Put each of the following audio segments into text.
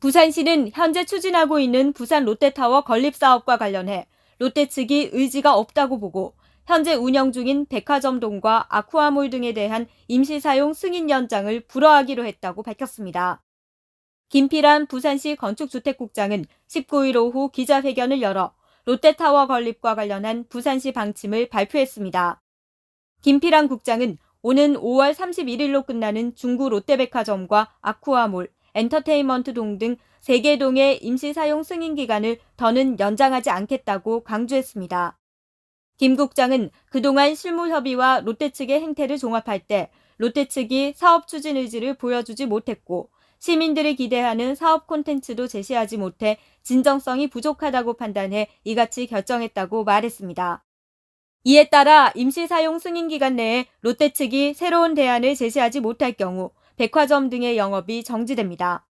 부산시는 현재 추진하고 있는 부산 롯데타워 건립 사업과 관련해 롯데 측이 의지가 없다고 보고 현재 운영 중인 백화점동과 아쿠아몰 등에 대한 임시 사용 승인 연장을 불허하기로 했다고 밝혔습니다. 김필환 부산시 건축주택국장은 19일 오후 기자회견을 열어 롯데타워 건립과 관련한 부산시 방침을 발표했습니다. 김필환 국장은 오는 5월 31일로 끝나는 중구 롯데백화점과 아쿠아몰, 엔터테인먼트 동등 3개 동의 임시 사용 승인 기간을 더는 연장하지 않겠다고 강조했습니다. 김 국장은 그동안 실무 협의와 롯데 측의 행태를 종합할 때 롯데 측이 사업 추진 의지를 보여주지 못했고 시민들이 기대하는 사업 콘텐츠도 제시하지 못해 진정성이 부족하다고 판단해 이같이 결정했다고 말했습니다. 이에 따라 임시 사용 승인 기간 내에 롯데 측이 새로운 대안을 제시하지 못할 경우 백화점 등의 영업이 정지됩니다.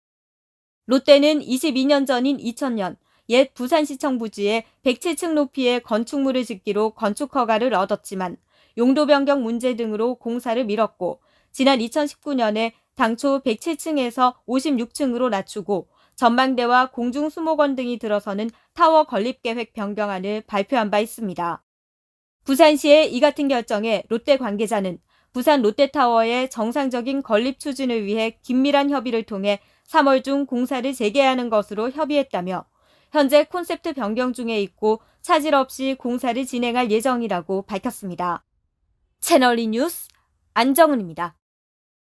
롯데는 22년 전인 2000년 옛 부산시청 부지에 107층 높이의 건축물을 짓기로 건축 허가를 얻었지만 용도 변경 문제 등으로 공사를 미뤘고 지난 2019년에 당초 107층에서 56층으로 낮추고 전망대와 공중 수목원 등이 들어서는 타워 건립 계획 변경안을 발표한 바 있습니다. 부산시의 이 같은 결정에 롯데 관계자는 부산 롯데타워의 정상적인 건립 추진을 위해 긴밀한 협의를 통해 3월 중 공사를 재개하는 것으로 협의했다며 현재 콘셉트 변경 중에 있고 차질 없이 공사를 진행할 예정이라고 밝혔습니다. 채널리 뉴스 안정은입니다.